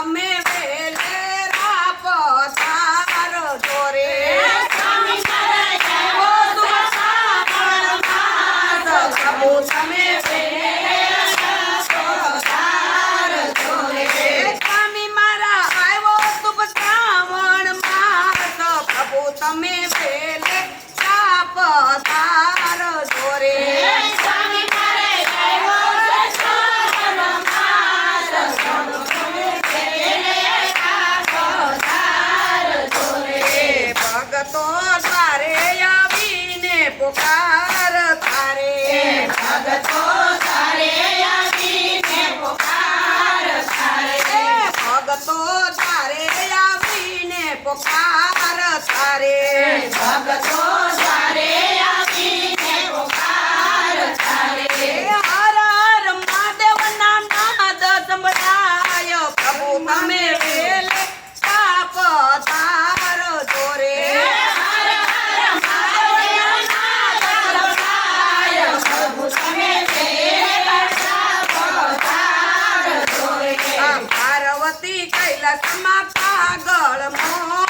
Amén. તારે ભગતો તારે આપીને ઉપકાર તારે હર હર મહાદેવના નાદ સંભળાય. પ્રભુ તમે વેલે પાપ તારો જોરે. પાર્વતી કૈલાસમાં પાગળ મો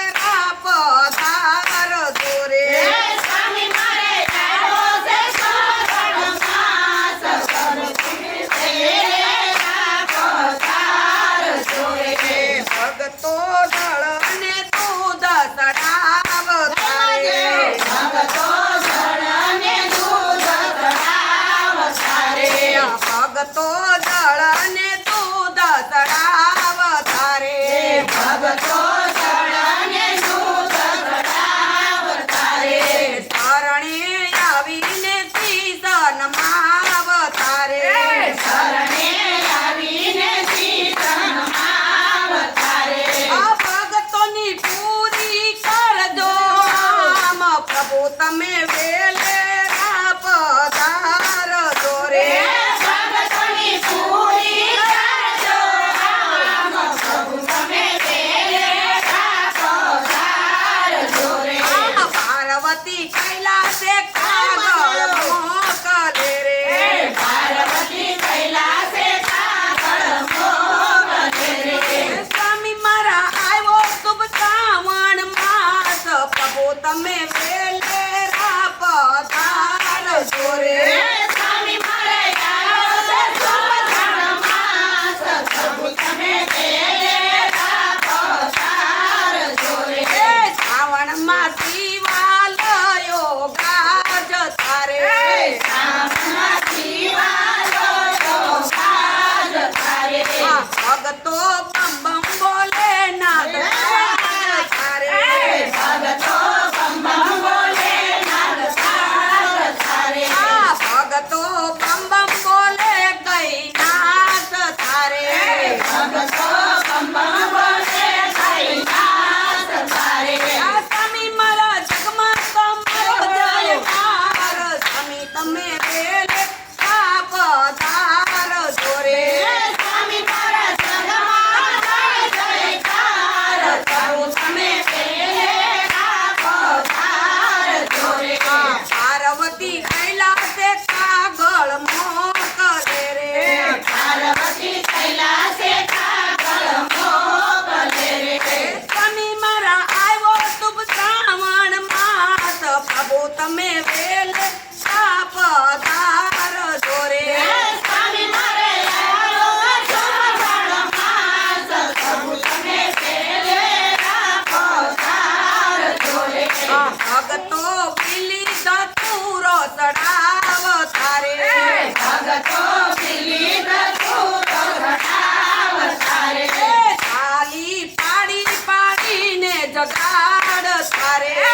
とう。તમે વેલેરા પધારજો રે. পদা જગાડ સારે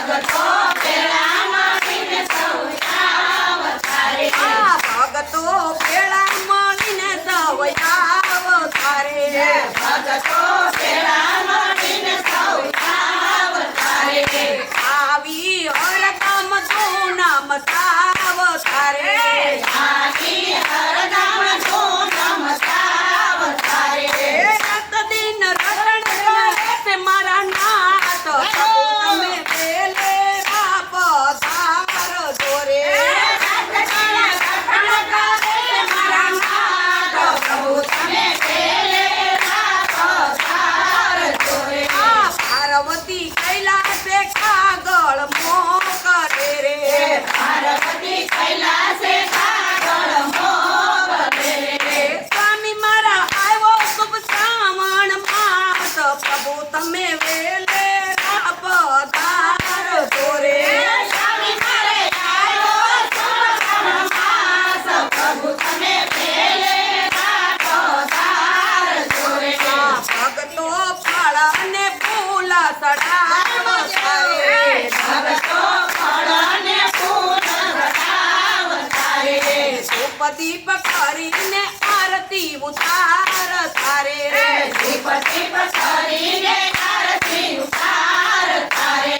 Bhagavatam. સડાવો તારે ભગતો ફળને ફૂલ દીપ કરીને આરતી ઉતાર. તારે રે દીપ દીપ કરીને આરતી ઉતાર. તારે